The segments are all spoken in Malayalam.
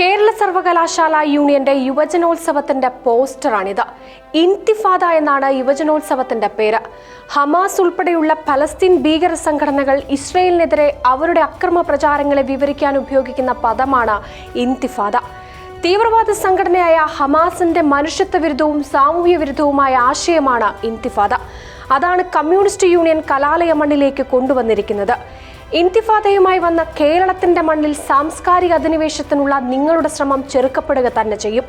കേരള സർവകലാശാല യൂണിയന്റെ യുവജനോത്സവത്തിന്റെ പോസ്റ്ററാണിത്. ഇൻതിഫാദ എന്നാണ് യുവജനോത്സവത്തിന്റെ പേര്. ഹമാസ് ഉൾപ്പെടെയുള്ള പലസ്തീൻ ഭീകര സംഘടനകൾ ഇസ്രയേലിനെതിരെ അവരുടെ അക്രമ പ്രചാരങ്ങളെ വിവരിക്കാൻ ഉപയോഗിക്കുന്ന പദമാണ് ഇൻതിഫാദ തീവ്രവാദ സംഘടനയായ ഹമാസിന്റെ മനുഷ്യത്വ വിരുദ്ധവും സാമൂഹ്യ വിരുദ്ധവുമായ ആശയമാണ് ഇൻതിഫാദ അതാണ് കമ്മ്യൂണിസ്റ്റ് യൂണിയൻ കലാലയ മണ്ണിലേക്ക് കൊണ്ടുവന്നിരിക്കുന്നത്. ഇൻതിഫാദയുമായി വന്ന കേരളത്തിന്റെ മണ്ണിൽ സാംസ്കാരിക അധിനിവേശത്തിനുള്ള നിങ്ങളുടെ ശ്രമം ചെറുക്കപ്പെടുക തന്നെ ചെയ്യും.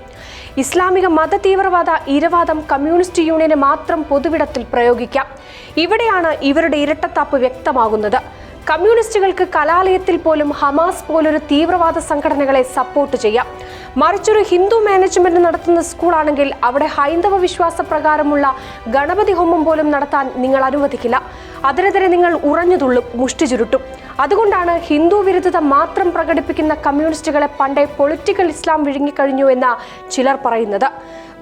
ഇസ്ലാമിക മത തീവ്രവാദ ഇരവാദം കമ്മ്യൂണിസ്റ്റ് യൂണിയന് മാത്രം പൊതുവിടത്തിൽ പ്രയോഗിക്കാം. ഇവിടെയാണ് ഇവരുടെ ഇരട്ടത്താപ്പ് വ്യക്തമാകുന്നത്. കമ്മ്യൂണിസ്റ്റുകൾക്ക് കലാലയത്തിൽ പോലും ഹമാസ് പോലൊരു തീവ്രവാദ സംഘടനകളെ സപ്പോർട്ട് ചെയ്യാം. മറിച്ചൊരു ഹിന്ദു മാനേജ്മെന്റ് നടത്തുന്ന സ്കൂളാണെങ്കിൽ അവിടെ ഹൈന്ദവ വിശ്വാസ പ്രകാരമുള്ള ഗണപതി ഹോമം പോലും നടത്താൻ നിങ്ങൾ അനുവദിക്കില്ല. അതിനെതിരെ നിങ്ങൾ ഉറഞ്ഞുതുള്ളും മുഷ്ടി ചുരുട്ടും. അതുകൊണ്ടാണ് ഹിന്ദു വിരുദ്ധത മാത്രം പ്രകടിപ്പിക്കുന്ന കമ്മ്യൂണിസ്റ്റുകളെ പണ്ടേ പൊളിറ്റിക്കൽ ഇസ്ലാം വിഴുങ്ങിക്കഴിഞ്ഞു എന്ന് ചിലർ പറയുന്നത്.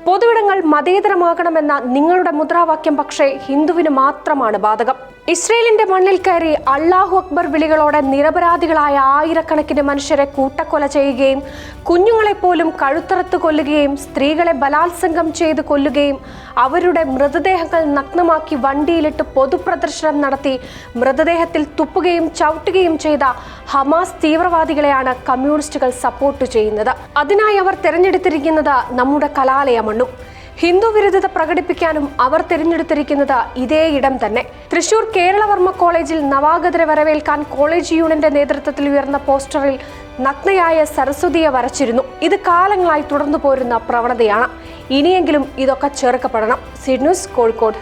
പൊതുവിടങ്ങൾ മതേതരമാകണമെന്ന നിങ്ങളുടെ മുദ്രാവാക്യം പക്ഷേ ഹിന്ദുവിന് മാത്രമാണ് ബാധകം. ഇസ്രയേലിന്റെ മണ്ണിൽ കയറി അള്ളാഹു അക്ബർ വിളികളോടെ നിരപരാധികളായ ആയിരക്കണക്കിന് മനുഷ്യരെ കൂട്ടക്കൊല ചെയ്യുകയും കുഞ്ഞുങ്ങളെപ്പോലും കഴുത്തറത്ത് കൊല്ലുകയും സ്ത്രീകളെ ബലാത്സംഗം ചെയ്ത് കൊല്ലുകയും അവരുടെ മൃതദേഹങ്ങൾ നഗ്നമാക്കി വണ്ടിയിലിട്ട് പൊതുപ്രദർശനം നടത്തി മൃതദേഹത്തിൽ തുപ്പുകയും ചവിട്ടുകയും ചെയ്ത ഹമാസ് തീവ്രവാദികളെയാണ് കമ്മ്യൂണിസ്റ്റുകൾ സപ്പോർട്ട് ചെയ്യുന്നത്. അതിനായി അവർ തിരഞ്ഞെടുത്തിരിക്കുന്നത് നമ്മുടെ കലാലയ കലാലയമണ്ണു. ഹിന്ദു വിരുദ്ധത പ്രകടിപ്പിക്കാനും അവർ തിരഞ്ഞെടുത്തിരിക്കുന്നത് ഇതേ ഇടം തന്നെ. തൃശൂർ കേരളവർമ്മ കോളേജിൽ നവാഗതരെ വരവേൽക്കാൻ കോളേജ് യൂണിയന്റെ നേതൃത്വത്തിൽ ഉയർന്ന പോസ്റ്ററിൽ നഗ്നയായ സരസ്വതിയെ വരച്ചിരുന്നു. ഇത് കാലങ്ങളായി തുടർന്നു പോരുന്ന പ്രവണതയാണ്. ഇനിയെങ്കിലും ഇതൊക്കെ ചെറുക്കപ്പെടണം. സിഡ്ന്യൂസ് ന്യൂസ് കോഴിക്കോട്.